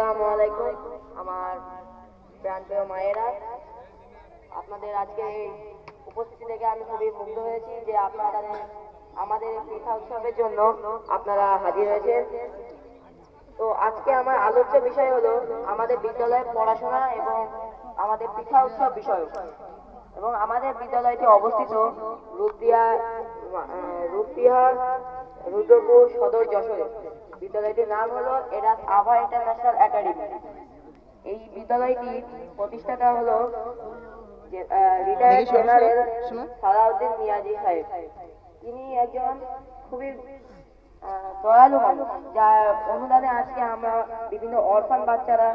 আসসালামু আলাইকুম আমার প্রাণপ্রিয় মায়েরা। আপনাদের আজকে এই উপস্থিতি দেখে আমি খুবই মুগ্ধ হয়েছি যে আপনারা আমাদের পিঠা উৎসবের জন্য আপনারা হাজির হয়েছেন। তো আজকে আমার আলোচ্য বিষয় হলো আমাদের বিদ্যালয়ের পড়াশোনা এবং আমাদের পিঠা উৎসব বিষয় এবং আমাদের বিদ্যালয়টি অবস্থিত রূপদিয়া আহ, রুদ্রপুর সদর যশোরে। বিদ্যালয়টির নাম হলো এরাস আভা ইন্টারন্যাশনাল একাডেমি। এই বিদ্যালয়টি প্রতিষ্ঠাতা হলো রিটায়ার্ড জেনারেল সালাউদ্দিন মিয়াজি সাহেব। তিনি একজন খুবই দয়ালু মানুষ যার অনুদানে আজকে আমরা বিভিন্ন অরফান বাচ্চারা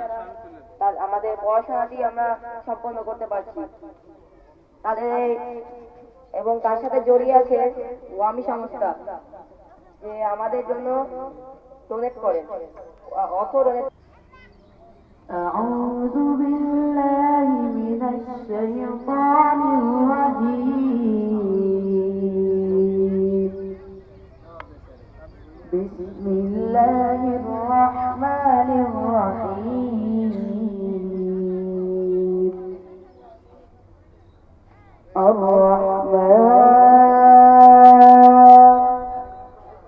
তার আমাদের পড়াশোনাটি আমরা সম্পন্ন করতে পারছি। তাদের এবং তার সাথে জড়িয়ে আছে ওয়ামি সংস্থা। যে আমাদের জন্য ডোনেট করে অর্থ ডোনেট أعوذ بالله من الشيطان الرجيم بسم الله الرحمن الرحيم الرحمن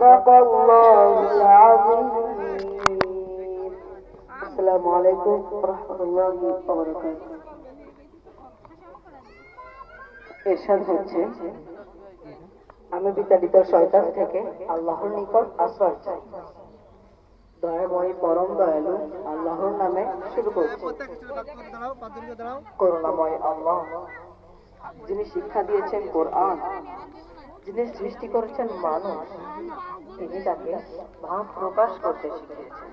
صدق الله العظيم السلام عليكم ورحمة الله وبركاته এরশাদ হচ্ছে আমি বিতাড়িত শয়তান থেকে আল্লাহর নিকট আশ্রয় চাই দয়াময় পরম দয়ালু আল্লাহর নামে শুরু করছি করুণাময় আল্লাহ যিনি শিক্ষা দিয়েছেন কোরআন যিনি সৃষ্টি করেছেন মানুষ, তিনি তাকে ভাব প্রকাশ করতে শিখিয়েছেন।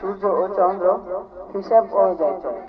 সূর্য ও চন্দ্র হিসাব অনুযায়ী চলে।